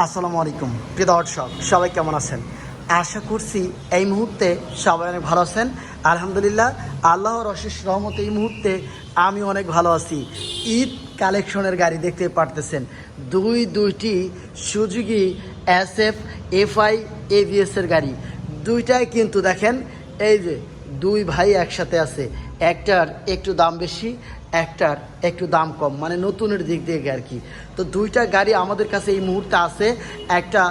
আসসালামু আলাইকুম, প্রিয় দর্শক, সবাই কেমন আছেন? আশা করছি এই মুহূর্তে সবাই অনেক ভালো আছেন। আলহামদুলিল্লাহ, আল্লাহর অশেষ রহমত এই মুহূর্তে আমি অনেক ভালো আছি। ঈদ কালেকশনের গাড়ি দেখতে পারতেছেন। দুই, দুইটি সুজুকি এস এফ এফআই এভিএসের গাড়ি। দুইটাই কিন্তু দেখেন, এই যে দুই ভাই একসাথে আছে। একটার একটু দাম বেশি, একটার একটু দাম কম মানে নতুনের দিক থেকে আর কি। তো দুইটা গাড়ি আমাদের কাছে এই মুহূর্তে আছে, একটা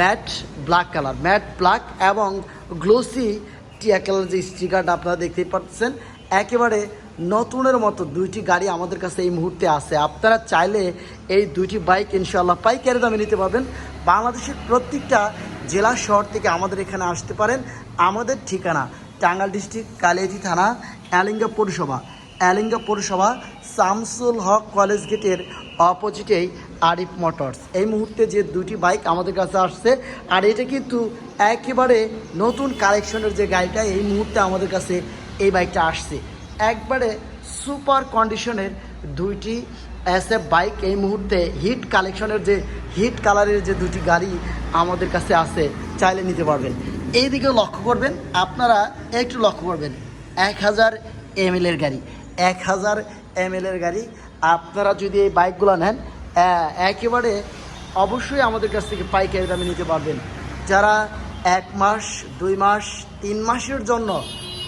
matte black colour. Matte black এবং গ্লোসি টিয়া কালার যে স্টিকারটা আপনারা দেখতেই পাচ্ছেন, একেবারে নতুনের মতো দুইটি গাড়ি আমাদের কাছে এই মুহূর্তে আছে। আপনারা চাইলে এই দুইটি বাইক ইনশাল্লাহ পাইকারি দামে নিতে পারবেন। বাংলাদেশের প্রত্যেকটা জেলা শহর থেকে আমাদের এখানে আসতে পারেন। আমাদের ঠিকানা টাঙ্গাইল ডিস্ট্রিক্ট কালিয়াতি থানা, অ্যালিঙ্গা পৌরসভা। অ্যালিঙ্গা পৌরসভা, শামসুল হক কলেজ গেটের অপোজিটেই আরিফ মোটরস। এই মুহূর্তে যে দুটি বাইক আমাদের কাছে আসছে, আর এটা কিন্তু একেবারে নতুন কালেকশনের যে গাড়িটা, এই মুহূর্তে আমাদের কাছে এই বাইকটা আসছে। একবারে সুপার কন্ডিশনের দুইটি এস এফ বাইক এই মুহূর্তে হিট কালেকশনের যে, হিট কালারের যে দুটি গাড়ি আমাদের কাছে আছে, চাইলে নিতে পারবেন। এই দিকেও লক্ষ্য করবেন, আপনারা একটু লক্ষ্য করবেন, এক হাজার এমএলের গাড়ি, এক হাজার এমএলের গাড়ি, আপনারা যদি এই বাইকগুলো নেন একেবারে অবশ্যই আমাদের কাছ থেকে পাইকারি দামে নিতে পারবেন। যারা এক মাস, দুই মাস, তিন মাসের জন্য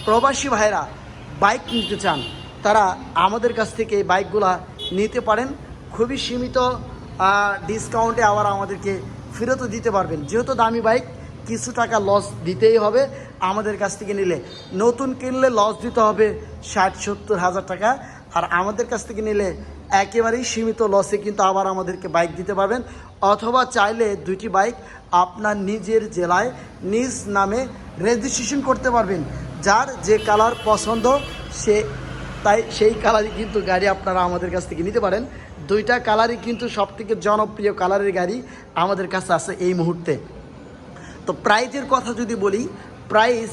প্রবাসী ভাইরা বাইক নিতে চান, তারা আমাদের কাছ থেকে এই বাইকগুলা নিতে পারেন। খুবই সীমিত ডিসকাউন্টে আবার আমাদেরকে ফেরতও দিতে পারবেন। যেহেতু দামি বাইক কিছু টাকা লস দিতেই হবে। আমাদের কাছ থেকে নিলে নতুন কিনলে লস দিতে হবে ষাট, সত্তর হাজার টাকা। আর আমাদের কাছ থেকে নিলে একেবারেই সীমিত লসে কিন্তু আবার আমাদেরকে বাইক দিতে পারবেন। অথবা চাইলে দুইটি বাইক আপনার নিজের জেলায়, নিজ নামে রেজিস্ট্রেশন করতে পারবেন। যার যে কালার পছন্দ, সে তাই সেই কালারই কিন্তু গাড়ি আপনারা আমাদের কাছ থেকে নিতে পারেন। দুইটা কালারই কিন্তু সবথেকে জনপ্রিয় কালারের গাড়ি আমাদের কাছে আছে এই মুহূর্তে। তো প্রাইজের কথা যদি বলি প্রাইস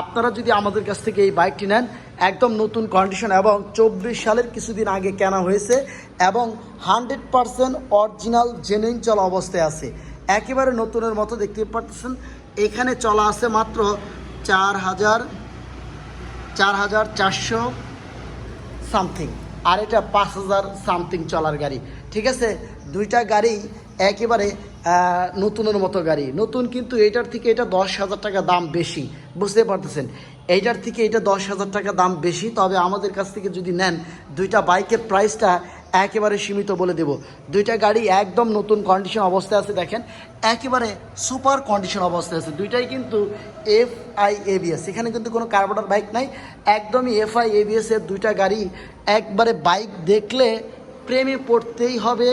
আপনারা যদি আমাদের কাছ থেকে এই বাইকটি নেন, একদম নতুন কন্ডিশন এবং চব্বিশ সালের কিছুদিন আগে কেনা হয়েছে এবং হান্ড্রেড পারসেন্ট অরিজিনাল জেনুইন চলা অবস্থায় আছে। একেবারে নতুনের মতো দেখতে পাচ্ছেন এখানে চলা আছে মাত্র চার হাজার চার হাজার চারশো সামথিং আর এটা পাঁচ হাজার সামথিং চলার গাড়ি। ঠিক আছে? দুইটা গাড়ি একেবারে নতুনের মতো গাড়ি। নতুন কিন্তু এটার থেকে এটা দশ হাজার টাকা দাম বেশি। বুঝতে পারতেছেন? এইটার থেকে এটা দশ হাজার টাকা দাম বেশি, তবে আমাদের কাছ থেকে যদি নেন, দুইটা বাইকের প্রাইসটা একেবারে সীমিত বলে দেব। দুইটা গাড়ি একদম নতুন কন্ডিশন অবস্থায় আছে, দেখেন, একেবারে সুপার কন্ডিশন অবস্থায় আছে। দুইটাই কিন্তু এফ আই এবিএস এখানে কিন্তু কোনো কার্বোটার বাইক নাই, একদমই এফ আই এবিএস এর দুইটা গাড়ি একবারে বাইক দেখলে প্রেমে পড়তেই হবে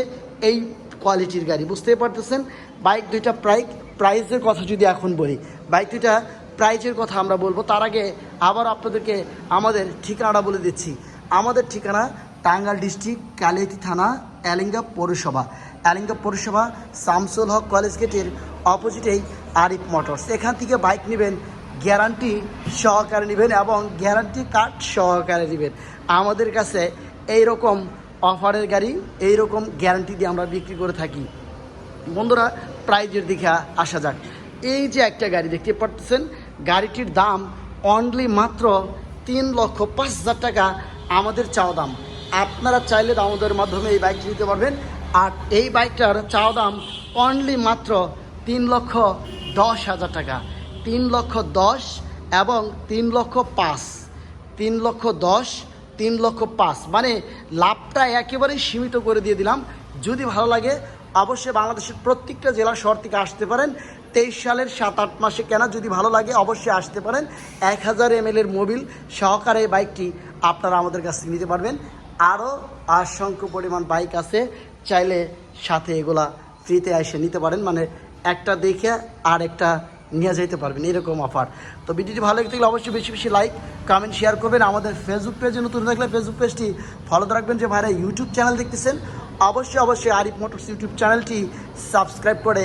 এই কোয়ালিটির গাড়ি, বুঝতেই পারতেছেন? বাইক দুইটা প্রাইক প্রাইজের কথা যদি এখন বলি, বাইক দুইটা প্রাইজের কথা আমরা বলব। তার আগে আবার আপনাদেরকে আমাদের ঠিকানাটা বলে দিচ্ছি। আমাদের ঠিকানা টাঙ্গাল ডিস্ট্রিক্ট, কালিয়াতি থানা অ্যালিঙ্গা পৌরসভা। অ্যালিঙ্গা পৌরসভা, শামসুল হক কলেজ গেটের অপোজিটেই আরিফ মোটরস। এখান থেকে বাইক নেবেন গ্যারান্টি সহকারে নেবেন এবং গ্যারান্টি কার্ড সহকারে নেবেন। আমাদের কাছে এই রকম অফারের গাড়ি এই রকম গ্যারান্টি দিয়ে আমরা বিক্রি করে থাকি। বন্ধুরা প্রাইজের দিকে আসা যাক। এই যে একটা গাড়ি দেখতে পাচ্ছেন, গাড়িটির দাম অনলি মাত্র তিন লক্ষ পাঁচ হাজার টাকা আমাদের চাওয়া দাম। আপনারা চাইলে আমাদের মাধ্যমে এই বাইকটি নিতে পারবেন। আর এই বাইকটার চাওয়া দাম অনলি মাত্র তিন লক্ষ দশ হাজার টাকা। তিন লক্ষ দশ এবং তিন লক্ষ পাঁচ। তিন লক্ষ দশ তিন লক্ষ পাঁচ। মানে লাভটা একেবারেই সীমিত করে দিয়ে দিলাম। যদি ভালো লাগে, অবশ্যই বাংলাদেশের প্রত্যেকটা জেলা শহর থেকে আসতে পারেন। তেইশ সালের সাত, আট মাসে কেনা যদি ভালো লাগে, অবশ্যই আসতে পারেন। এক হাজার এম এর মোবিল সহকারে এই বাইকটি আপনারা আমাদের কাছ থেকে নিতে পারবেন। আরও অসংখ্য পরিমাণ বাইক আছে। চাইলে সাথে এগুলা ফ্রিতে এসে নিতে পারেন। মানে একটা দেখে আর একটা নিয়ে যেতে পারবেন, এরকম অফার তো ভিডিওটি ভালো লাগতে গেলে অবশ্যই বেশি বেশি লাইক কমেন্ট শেয়ার করবেন। আমাদের ফেসবুক পেজে নতুন থাকলে ফেসবুক পেজটি ফলো রাখবেন যে ভাইরা ইউটিউব চ্যানেল দেখতেছেন। অবশ্যই অবশ্যই আরিফ মোটরস ইউটিউব চ্যানেলটি সাবস্ক্রাইব করে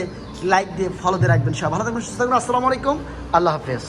লাইক দিয়ে ফলো দিয়ে রাখবেন। সব ভালো থাকবেন, সুস্থ থাকবেন। আসসালামু আলাইকুম। আল্লাহ হাফেজ।